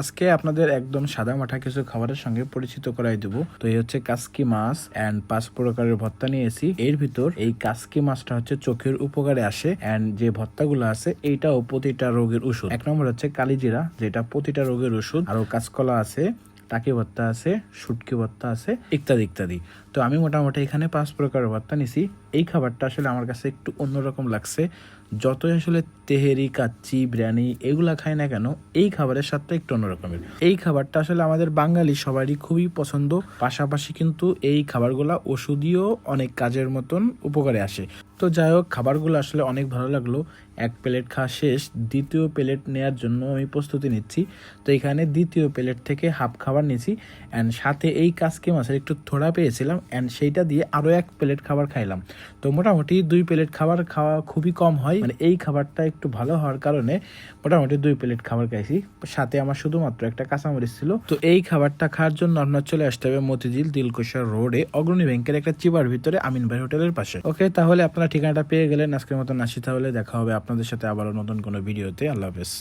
আজকে আপনাদের একদম সাদা মাঠা কিছু খাবারের সঙ্গে পরিচিত করাই দেব। তো এই হচ্ছে কাসকি মাছ এন্ড পাঁচ প্রকারের ভর্তা নিয়েছি। এর ভিতর এই কাসকি মাছটা হচ্ছে চোখের উপকারে আসে এন্ড যে ভর্তাগুলো আছে, এইটাও প্রতিটা রোগের ওষুধ। এক নম্বর হচ্ছে কালিজিরা, যেটা প্রতিটা রোগের ওষুধ। আরও কাঁচকলা আছে টাকি ভর্তা আছে, শুটকি ভর্তা আছে, ইত্যাদি ইত্যাদি। তো আমি মোটামুটি এখানে পাঁচ প্রকারের ভর্তা নিছি। এই খাবারটা আসলে আমার কাছে একটু অন্যরকম লাগছে। যতই আসলে তেহেরি, কাচ্চি, বিরিয়ানি এগুলা খাই না কেন, এই খাবারের স্বাদটা একটু অন্যরকমের। এই খাবারটা আসলে আমাদের বাঙালি সবারই খুবই পছন্দ। পাশাপাশি কিন্তু এই খাবারগুলা ওষুধীয় অনেক কাজের মতন উপকারে আসে। তো যাই হোক, খাবারগুলো আসলে অনেক ভালো লাগল। এক প্লেট খাওয়া শেষ। দ্বিতীয় প্লেট নেয়ার জন্য আমি প্রস্তুতি নিচ্ছি। তো এখানে দ্বিতীয় প্লেট থেকে হাফ খাবার নিয়েছি অ্যান্ড সাথে এই কাসকি মাছের একটু থোড়া পেয়েছিলাম অ্যান্ড সেইটা দিয়ে আরও এক প্লেট খাবার খাইলাম। তো মোটামুটি দুই প্লেট খাবার খাওয়া খুবই কম হয় মানে এই খাবারটা একটু ভালো হওয়ার কারণে মোটামুটি দুই প্লেট খাবার খাইছি। সাথে আমার শুধুমাত্র একটা কাঁচামরিচ ছিল। তো এই খাবারটা খাওয়ার জন্য আপনার চলে আসতে হবে মতিঝিল দিলকুশা রোডে, অগ্রণী ব্যাংকের একটা চিবার ভিতরে আমিন ভাই হোটেলের পাশে। ওকে, তাহলে আপনারা ঠিকানাটা পেয়ে গেলেন আজকের মতন আসি, তাহলে দেখা হবে আপনাদের সাথে আবারও নতুন কোনো ভিডিওতে। আল্লাহ হাফেজ।